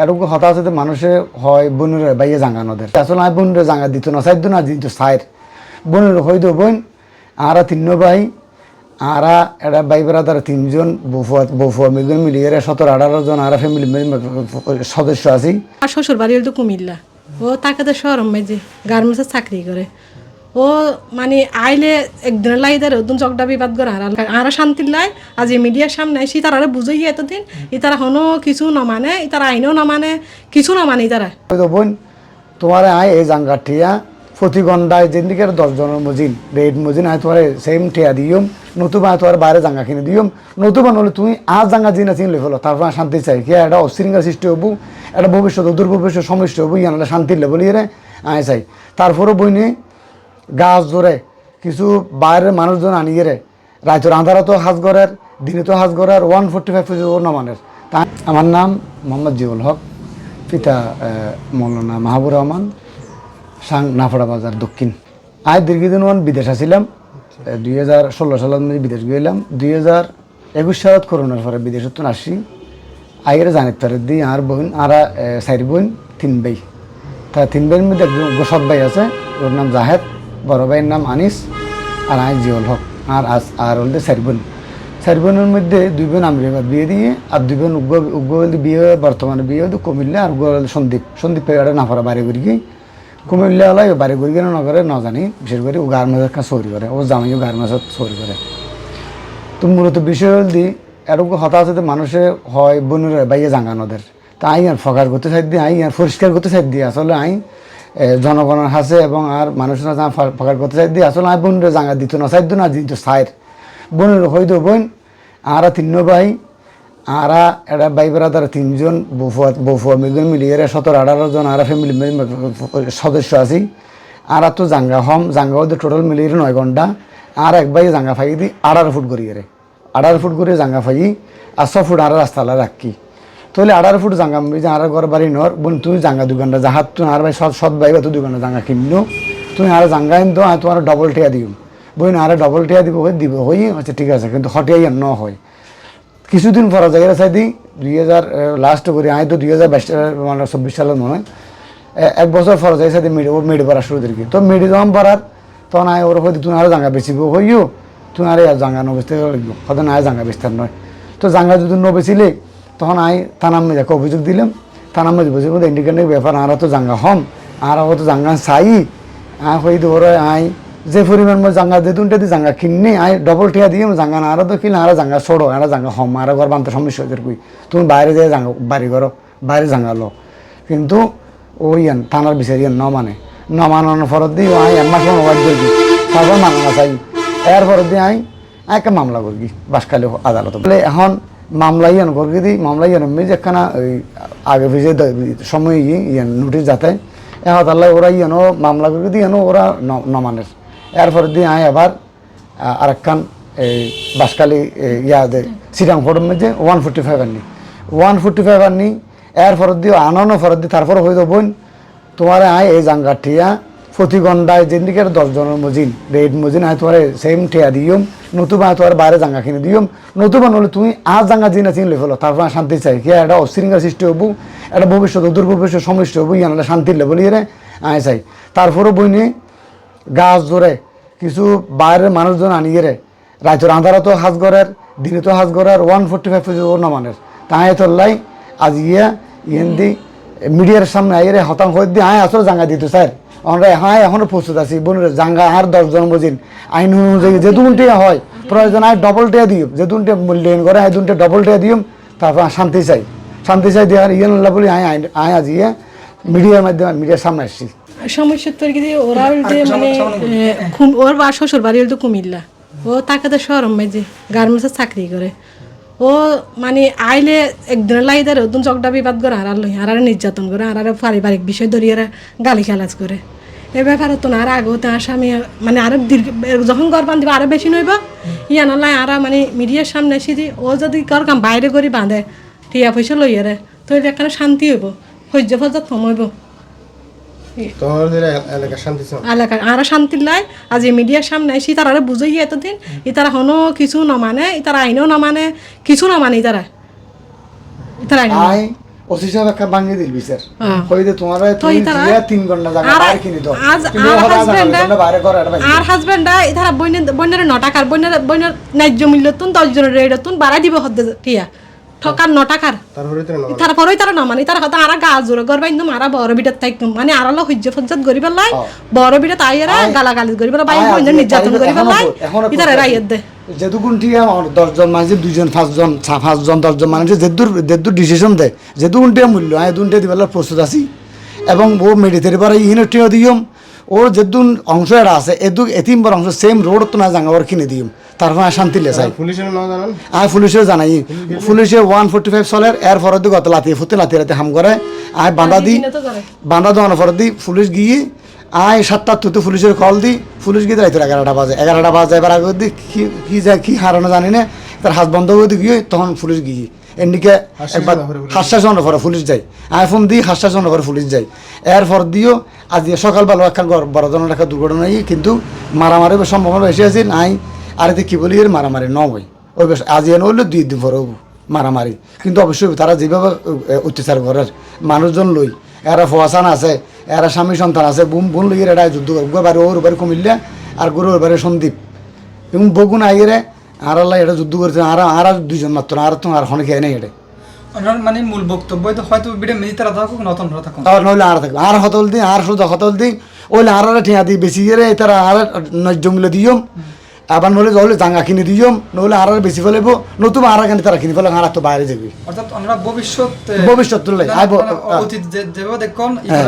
এরকম হতাশ হতে মানুষে হয়, বনুরে বাইয়ে জাঙ্গানোদের আসলে আমি বনুরে জাঙ্গা দিত না সাইড না দিত সাইড বনুরে হয়তো বোন, আরা তিন ভাই, আরা এটা বাই বেড়াদার তিনজন বউফুয়া বউফুয়া মিলজন মিলিয়ে সতেরো, আঠারো জন, আরা ফ্যামিলি সদস্য আছি। আর শ্বশুর বাড়ি হলো কুমিল্লা। ও তাকে তো শরম মেজে, গার্মেন্টসে চাকরি করে। ও মানে আইলে একদিনের লাই তার ওদন চকটা বিবাদ করে আর আর শান্তির লাই, আজ মিডিয়ার সামনে আসি তারা বুঝাই এতদিন। ই তারা হনো কিছু ন মানে ই তারা আইনও ন মানে কিছু ন মানে তারা বোন, তোমার আয় এই জাঙ্গাটিয়া প্রতি ঘন্টায় যেদিকে দশ জনের মজিন, রেড মজিন, আয় তোমার সেম টিয়া দিয়ম, নতুবা তোমার বাইরে জাঙ্গা কিনে দিয়ম। নতুবা নহলে তুমি আজ জাঙ্গা জিনা চিনলে ফেলো, তারপর শান্তি চাই। কি, একটা অশৃঙ্খলা সৃষ্টি হব, একটা ভবিষ্যৎ অদূর ভবিষ্যৎ সমস্যা হব, ইয়ানলে শান্তির লেবল ইয়ে আয় চাই। তারপরও বইনে গাছ ধরে কিছু বাইরের মানুষজন আনিয়ে রে রাইতর আন্ধারা তো হাজ গড়ের দিনে তো হাজ গড়ের ওয়ান ফোর্টি ফাইভ নমানের তা আমার নাম মোহাম্মদ জিউল হক, পিতা মৌলানা মাহবুর রহমান সাং নাফড়া বাজার দক্ষিণ। আয় দীর্ঘদিন ওয়ান বিদেশ আছিলাম দুই হাজার ষোলো সালত আমি বিদেশ গেলাম দুই হাজার একুশ সালত করোনার পরে বিদেশত তো আসি আইয়ের জানিত পারে দি আর বোন আর চার বোন তিন ভাই তা তিন ভাইয়ের মধ্যে একজন গোসব ভাই আছে ওর নাম জাহেদ। বড় ভাইয়ের নাম আনিস আর আই জিওল হক আর আস আর হলদে চার বোন চার বোনের মধ্যে দুই বোন আমেরিকার বিয়ে দিয়ে আর দুই বোন উগ্র উগ্র বিয়ে বর্তমানে বিয়ে হয়ে কুমিল্লা আর উগ্র সন্দীপ। সন্দীপ পেয়ারে নাফারা বাড়ি করি গিয়ে কুমিল্লা হলাই বাড়ি করি গেলে নগরে ন জানি, বিশেষ করে ও গার্মেন্টস একটা চুরি করে, ও জামাইও গার্মেন্টসত চুরি করে। তো মূলত বিষয় হল দি এরকম হতাশ হতে মানুষে হয় বনুরে বাইয়ে জাঙ্গানোদের তা আই আর ফকার করতে চাই দিয়ে, আই আর পরিষ্কার করতে চাই দিয়ে, আসলে আই জনগণের হাসে এবং আর মানুষের যা ফকার করতে চাই দিয়ে আসলে আই বনুরে জাঙ্গা দিত না, চাই না দিত সাইড বনুরে হয়তো বোন আরা তিন ভাই আরা এটা বাই বেড়াদার তিনজন বউফুয়া বউফুয়া মিলজন মিলিয়ে সতেরো আঠারো জন আরা ফ্যামিলি সদস্য আছি আর তো জাঙ্গা হম জাঙ্গা ওদের টোটাল মিলিয়ে নয় ঘণ্টা আর এক ভাই জাঙ্গা ফাই দি আড়ার ফুট করিয়ে রে আড়ার ফুট করে জাঙ্গা ফাই আর ছ ফুট আর রাস্তালা রাখি তাহলে আঠারো ফুট জাঙ্গা যে আর ঘর বাড়ি নর, বোন তুমি জাঙ্গা দু ঘণ্টা জাহাজ তুমি আর ভাই সৎ সৎ ভাই বা তুই দু ঘণ্টা জাঙ্গা কিনো তুমি আর জাঙ্গা আনতো আর তোমার ডবল টিয়া দিও। বোন, আর ডবল টিয়া দিব হই দিব, হই আচ্ছা ঠিক আছে, কিন্তু হটিয়াই ন হয়। কিছুদিন পর জায়গায় চাই দিই দুই হাজার লাস্ট করি আয় তো দুই হাজার বাইশ মানে চব্বিশ সালের মনে হয়। এক বছর পর যাই সাথে মেডি মেডি পড়া শুরু করি। তো মেডি যখন পড়ার তখন আয় ওর হয়তো তুমি আরও জাঙ্গা বেচিব, হইও। তুমি আর জাঙ্গা নবেচতে লাগবে। হয়তো না জাঙ্গা বেচতার নয়। তো জাঙ্গা যদি নবেচিলে তখন আই থানার একটা অভিযোগ দিলাম থানার মধ্যে বুঝে মধ্যে ইন্ডিকেন্ডের ব্যাপার, আরা তো জাঙ্গা হম, আর হয়তো জাঙ্গা চাই। আয় হয়তো ওরা আই যে পরিমাণ মই জাঙ্গা যে দুনটা দি জাঙ্গা কিনে আই ডবল টিয়া দিয়ে জাঙ্গা না, আরও তো কিনা আরও জাঙ্গা ছোড়ো, আর জাঙ্গা হম, আর ঘর বানতে সমস্যা হচ্ছে কই। তুমি বাইরে যেয়ে জাঙ্গা, বাড়ি করো, বাইরে জাঙ্গা লো কিন্তু ওই থানার বিচার ইয়ান ন মানে। ন মানানোর ফরত দিই আই এক মাস মোবাইল করি তারপর মানানো চাই। এর ফরত দিয়ে আই একটা মামলা করি বাসকালে আদালত। বলে এখন মামলা ইয়ান করি দিই মামলা ইয়ান আমি যেখানা ওই আগে ভিজে সময় ইয়ান নোটিশ যাতে। এখন তাহলে ওরা ইয়ানো মামলা করে দিয়ে ইয়ানো ওরা নমানের এরপরে দিয়ে আয় আবার আরেকখান এই বাসকালি ইয়া দে, সিরাং ফোরম মধ্যে ওয়ান ফোর্টি ফাইভ আনি ওয়ান ফোর্টি ফাইভ আনি এরপরে দিয়ে আনানো ফরত দিয়ে তারপরে হয়ে যাব তোমার আয় এই জাঙ্গাটিয়া প্রতি ঘন্টায় যেদিকে দশ জনের মজিন। রেড মজিন আয় তোমার সেম টিয়া দিয়ম, নতুবা তোমার বাইরে জাঙ্গা কিনে দিয়ম। নতুবা নহলে তুমি আজ জাঙ্গা জিনা চিনলে ফেলো তারপর শান্তি চাই। কি, একটা অশৃঙ্খলা সৃষ্টি হব, একটা ভবিষ্যৎ, অদূর ভবিষ্যৎ সমস্যা হব ইয়ানলে শান্তির লেবল ইয়ে আয় চাই। তারপরও বইনে গাছ ধরে, কিছু বাইরের মানুষজন আনিয়ে রে। রাইতর আন্ধারা তো হাজ গড়ের দিনে তো হাজ গড়ের ওয়ান ফোর্টি ফাইভ নমানের। তাই তোল্লাই আজ ইয়ে ইয়েন দি মিডিয়ার সামনে আইরে হতাং হয়ে দিয়ে আয় আসলে জাঙ্গা দিত, স্যার। আমরা হ্যাঁ এখনও প্রস্তুত আছি। বোনের জাঙ্গা আর দশ জন বুঝিন। আইন অনুযায়ী যে দুনটে হয় প্রয়োজন আয় ডবল টিয়া দিও। যে দুনটে মূল্যায়ন করে আয় দুনটে ডবল টিয়া দিও তারপর শান্তি চাই। শান্তি চাই দিয়ে আর ইয়ে নল্লা বলি আয় আয়- আজ ইয়ে মিডিয়ার মাধ্যমে মিডিয়ার সামনে আসছি। সমস্যা তোর কি ওরা যে মানে ওর বা শ্বশুর বাড়ি হলো তো কুমিল্লা। ও তাকে তো শরম মেজে গার্মেন্টসে চাকরি করে। ও মানে আইলে একদিনের লাই তার ওদন চকটা বিবাদ করে আর লই আর নির্যাতন করে আর পারিবারিক বিষয় ধরিয়ে গালি খেলাজ করে। এ ব্যাপারে তো না আর আগেও তো আসামি মানে আরও দীর্ঘ যখন ঘর বান্ধিব আরও বেশি নইব। ইয়া নলাই আর মানে মিডিয়ার সামনে এসে দি ও যদি কর কাম বাইরে করে বাঁধে টিয়া পয়সা লইয়ে রে তো এখানে শান্তি হইব সহ্য ফজ্জা এলাকার আর শান্তি লাই আজ মিডিয়ার সামনে এসে তারা বুঝাই এতদিন ই তারা হনো কিছু নমানে ই তারা আইনও নমানে কিছু নমানে ই তারা ই আই ওসি ভাঙিয়ে দিল বিচার। হ্যাঁ। কই দে তোমার তো তুমি ইতারা- দিয়া তিন ঘণ্টা জায়গা আর- বাইরে কিনে দাও। আজ- আর ও হঠাৎ husband জায়গা এ- বাইরে করে আর হাজবেন্ডা এধারা বইনের বইনের ন টাকার বইনের বইনের ন্যায্য মূল্য তুন দশ জনের রেট তুন বাড়াই দিব হদ্দে টিয়া। ঠকার ন টাকার। তারপরে তো না তারপরেই তারা নমানি তারা হয়তো আরা গা জোরে গর বাইন্দম আরা বড় বিটাত তাই মানে আরালো হজ্জ ফজ্জত গরিবার লাই বড় বিটা তাই এরা গালাগালি গরিবার বাই বইনের নির্যাতন গরিবার লাই ইতারা রাইয়ের দে। যেটুকুন ঠিক আমার দশজন মানুষের দুইজন পাঁচজন পাঁচজন দশজন মানুষের যেদুর যেদুর ডিসিশন দেয়। যেটুকুন টিয়া মূল্য আমি দুনটে দিবার প্রস্তুত আছি। এবং ও মেডিতের পরে ইহিনের টিয়া দিয়ম। ওর যেদুন অংশ এটা আছে এদু এতিম বড় অংশ সেম রোড তো না জাঙ্গাবার কিনে দিয়ম। তারপর শান্তি লেসাই পুলিশের নাম জানান? পুলিশে জানাই। পুলিশে ওয়ান ফোর্টি ফাইভ চলের এর পরে দি গত লাতিয়ে ফুতে লাতিয়ে রাতে হাম করে। দিই দিনে তো করে। বাঁধা দেওয়ানোর পরে দি পুলিশ গিয়ে আয় সাতটা তুতে পুলিশের কল দি পুলিশ গিয়ে রাইতে এগারোটা বাজে। এগারোটা বাজে এবার আগে দি কি কি যায় কি হারানো জানি না। তার হাত বন্ধ করে দি গিয়ে তখন পুলিশ গিয়ে এদিকে একবার হাস্যা জনের পরে পুলিশ যায়। আইফোন দিই হাস্যা জনের পরে পুলিশ যায়। এরপর দিও আজ সকালবেলা একটা গড়- বড় ধরনের একটা দুর্ঘটনা কিন্তু মারামারি সম্ভাবনা বেশি আছে নাই। আর এতে কি বলি এর মারামারি নয় ওই বেশ আজ এনে হইলে দুই দিন পরে মারামারি। কিন্তু অবশ্যই তারা যেভাবে অত্যাচার করে মানুষজন লই এরা ফোয়াসান আছে এরা স্বামী সন্তান আছে বুম বুন লইয়ের এটা যুদ্ধ করে। বাড়ি ওর বাড়ি কুমিল্লা আর গরু ওর বাড়ি সন্দীপ এবং বগুন আইরে আর আল্লাহ এটা যুদ্ধ করছে আর আর দুইজন মাত্র আর তো আর হনে খেয়ে নেই এটা। ওনার মানে মূল বক্তব্য তো হয়তো বিডে মেজি তারা থাকুক নতুন তারা থাকুক। আর নইলে আর থাকবে। আর হতল দিই আর শুধু হতল দিই ওইলে আর ঠিয়া দিই বেশি রে তারা আর নজ্য মূল্য দিয়ম আবার নইলে হলে জাঙ্গা কিনে দিয়ম নইলে আর আর বেশি ফেলেবো নতুন আর কেন তারা কিনে ফেলে আর তো বাইরে যাবি। অর্থাৎ ভবিষ্যৎ ভবিষ্যৎ তুললে, মানে আইব- মানে অতীত যে- দেখুন হ্যাঁ।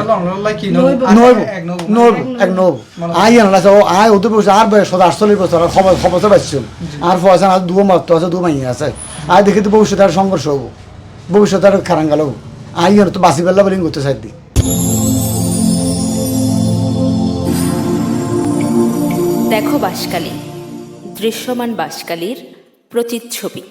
নইব। নইব এক এক নইব আই আনলা ও আই ওদের বসে আর বয়স সদা আটচল্লিশ বছর আর খবর খবর আর পয়সা আর দু মাত্র আছে দু মাই আছে। আই দেখি তো ভবিষ্যতে আর সংঘর্ষ হব। ভবিষ্যতে আর খারাঙ্গাল হব। আই আর তো বাসি বেলা বলিং করতে চাই দেখো বাসকালী দৃশ্যমান বাসকালীর প্রতিচ্ছবি।